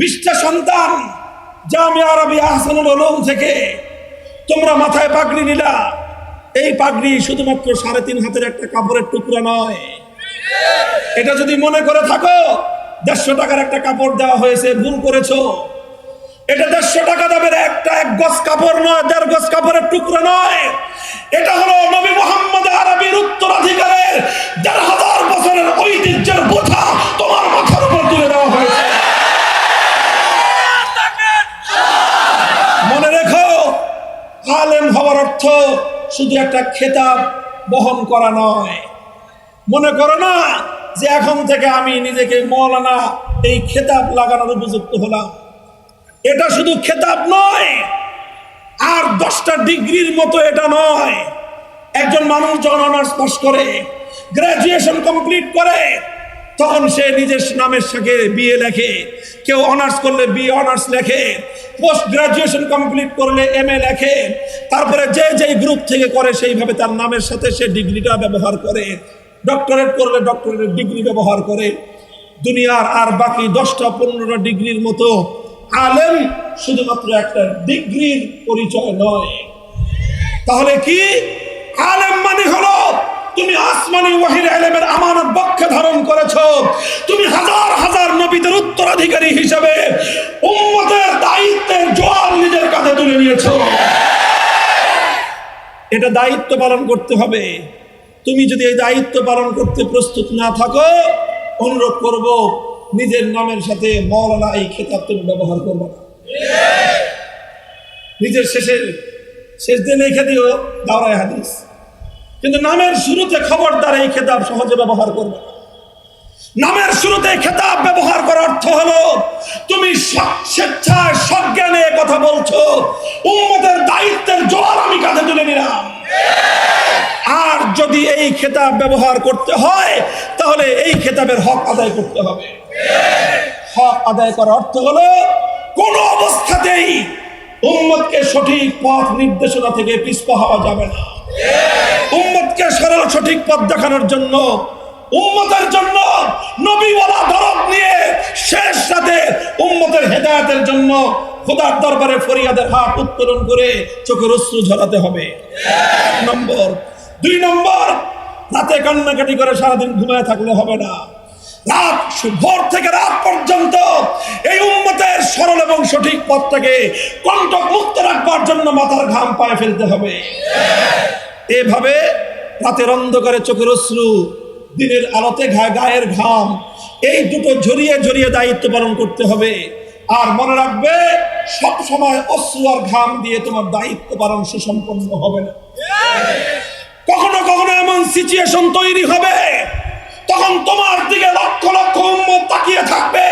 বিশটা সন্তান জামি আরবি আহসানুল আলম থেকে তোমরা মাথায় পাগড়ি নিলা। এই পাগড়ি শুধুমাত্র সাড়ে তিন হাতের একটা কাপড়ের টুকরা নয়। এটা যদি মনে করে থাকো, দেড়শো টাকার একটা কাপড় দেওয়া হয়েছে, ভুল করেছ। এটা দেড়শো টাকা দামের একটা এক গজ কাপড় নয়, দেড় গজ কাপড়ের টুকরো নয়। এটা হলো নবী মোহাম্মদ আরবির উত্তরাধিকারের দেড় হাজার বছরের ঐতিহ্যের বোঝা তোমার মাথার উপর তুলে দেওয়া হয়েছে মনে রেখো আলেম হওয়ার অর্থ শুধু একটা খেতাব বহন করা নয়। মনে করো না যে এখন থেকে আমি নিজেকে মৌলানা এই খেতাব লাগানোর উপযুক্ত হলাম। এটা শুধু খেতাব নয়, আর দশটা ডিগ্রির মতো এটা নয়। একজন মানুষ যখন অনার্স পাস করে গ্রাজুয়েশন কমপ্লিট করে তখন সে নিজের নামের সাথে বিএ লেখে। কেউ অনার্স করলে বিএ অনার্স লেখে। পোস্ট গ্রাজুয়েশন কমপ্লিট করলে এম এ লেখে। তারপরে যে যেই গ্রুপ থেকে করে, সেইভাবে তার নামের সাথে সে ডিগ্রিটা ব্যবহার করে। ডক্টরেট করলে ডক্টরেট ডিগ্রি ব্যবহার করে। দুনিয়ার আর বাকি দশটা পনেরোটা ডিগ্রির মতো আলেম শুধুমাত্র একটা ডিগ্রির পরিচয় নয়। তাহলে কি? আলেম মানে হলো তুমি আসমানি ওয়াহির আলেমের আমানত বক্ষে ধারণ করেছ। তুমি হাজার হাজার নবীদের উত্তরাধিকারী হিসেবে উম্মতের দায়িত্বের জোয়াল নিজের কাঁধে তুলে নিয়েছো। এটা দায়িত্ব পালন করতে হবে। তুমি যদি এই দায়িত্ব পালন করতে প্রস্তুত না থাকো, অনুরোধ করব, নিজের নামের সাথে মৌলানা এই খেতাব তুমি ব্যবহার করবে না। নিজের শেষের শেষ দিন লিখে দিও, দাওরায় হাদিস। কিন্তু নামের শুরুতে খবরদার এই খেতাব সহজে ব্যবহার করবে নামের শুরুতে খেতাব ব্যবহার করার অর্থ হলো, তুমি স্বেচ্ছায় সজ্ঞানে কথা বলছো, উম্মতের দায়িত্বের জোয়ার আমি কাঁধে তুলে নিলাম। আর যদি এই খেতাব ব্যবহার করতে হয়, তাহলে এই খেতাবের হক আদায় করতে হবে। হক আদায় করার অর্থ হলো, কোন অবস্থাতেই উম্মতকে সঠিক পথ নির্দেশনা থেকে পিছপা হওয়া যাবে না। উম্মতকে সরল সঠিক পথ দেখানোর জন্য, উম্মতের জন্য নবীওয়ালা দরদ নিয়ে শেষ রাতে উম্মতের হেদায়েতের জন্য খোদার দরবারে ফরিয়াদের হাত উত্তোলন করে চোখের অশ্রু ঝরাতে হবে। এক নম্বর। দুই নম্বর, রাতে কান্নাকাটি করে সারাদিন ঘুমায় থাকলে হবে না। রাত ভোর থেকে রাত পর্যন্ত এই উম্মতের সরল এবং সঠিক পথটাকে কণ্টক মুক্ত রাখবার জন্য মাথার ঘাম পায়ে ফেলতে হবে। এভাবে রাতের অন্ধকারে চোখের অশ্রু, দিনের আলোতে গায়ের ঘাম, এই দুটো ঝরিয়ে ঝরিয়ে দায়িত্ব পালন করতে হবে। আর মনে রাখবে, সব সময় অশ্রু আর ঘাম দিয়ে তোমার দায়িত্ব পালন সুসম্পন্ন হবে না। কখনো কখনো এমন সিচুয়েশন তৈরি হবে, তখন তোমার দিকে লক্ষ লক্ষ উম্মত তাকিয়ে থাকবে,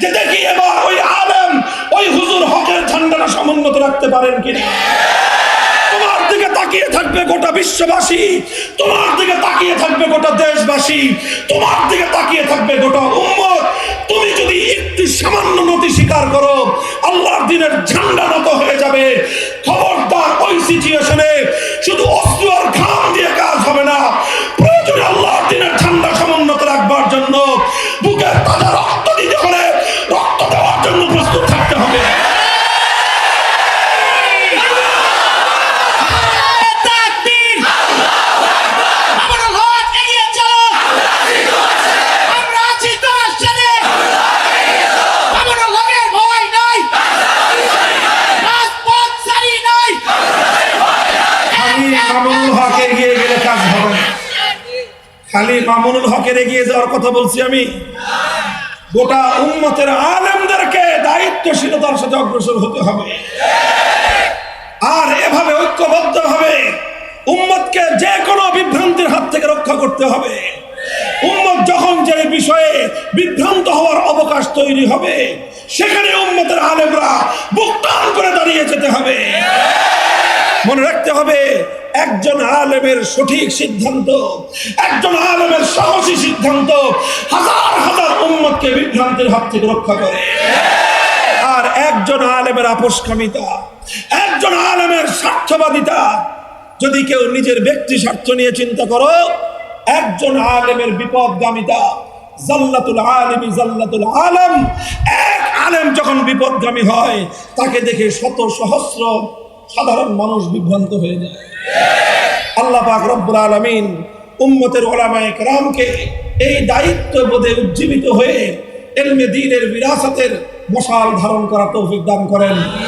যে দেখি এবার ওই আলেম, ওই হুজুর হকের ঝান্ডাটা সমুন্নত রাখতে পারেন কিনা। তাকিয়ে থাকবে গোটা বিশ্ববাসী। তোমার দিকে তাকিয়ে থাকবে গোটা দেশবাসী। তোমার দিকে তাকিয়ে থাকবে গোটা উম্মত। তুমি যদি একটু সামান্য নতি স্বীকার করো, আল্লাহর দিনের ঝান্ডা নত হয়ে যাবে। খবরদার ওই সিচুয়েশনে শুধু অস্ত্র আর ঘাম দিয়ে কাজ হবে মামুনুল হক এগিয়ে গেলে কাজ হবে। খালি মামুনুল হকের এগিয়ে যাওয়ার কথা বলছি আমি। গোটা উম্মতের আলেমদেরকে দায়িত্বশীলতার সাথে অগ্রসর হতে হবে। আর এভাবে ঐক্যবদ্ধ হবে উম্মতকে যে কোনো বিভ্রান্তির হাত থেকে রক্ষা করতে হবে। উম্মত যখন যে বিষয়ে বিভ্রান্ত হওয়ার অবকাশ তৈরি হবে, সেখানে উম্মতের আলেমরা বুক করে দাঁড়িয়ে যেতে হবে। মনে রাখতে হবে, একজন আলেমের সঠিক সিদ্ধান্ত, একজন আলেমের সাহসী সিদ্ধান্ত হাজার হাজার উম্মতকে বিভ্রান্তির হাত থেকে রক্ষা করে। আর একজন আলেমের আপোষকামিতা, একজন আলেমের স্বার্থবাদিতা, যদি কেউ নিজের ব্যক্তি স্বার্থ নিয়ে চিন্তা করো, একজন আলেমের বিপদগামিতা, জাল্লাতুল আলিমি জাল্লাতুল আলম, এক আলেম যখন বিপদগামী হয়, তাকে দেখে শত সহস্র সাধারণ মানুষ বিভ্রান্ত হয়ে যায়। আল্লাহ পাক রব্বুল আলমিন উম্মতের ওলামায় রামকে এই দায়িত্ব বোধে উজ্জীবিত হয়ে এলমে দিনের বিরাসতের মশাল ধারণ করা তৌফিক দান করেন।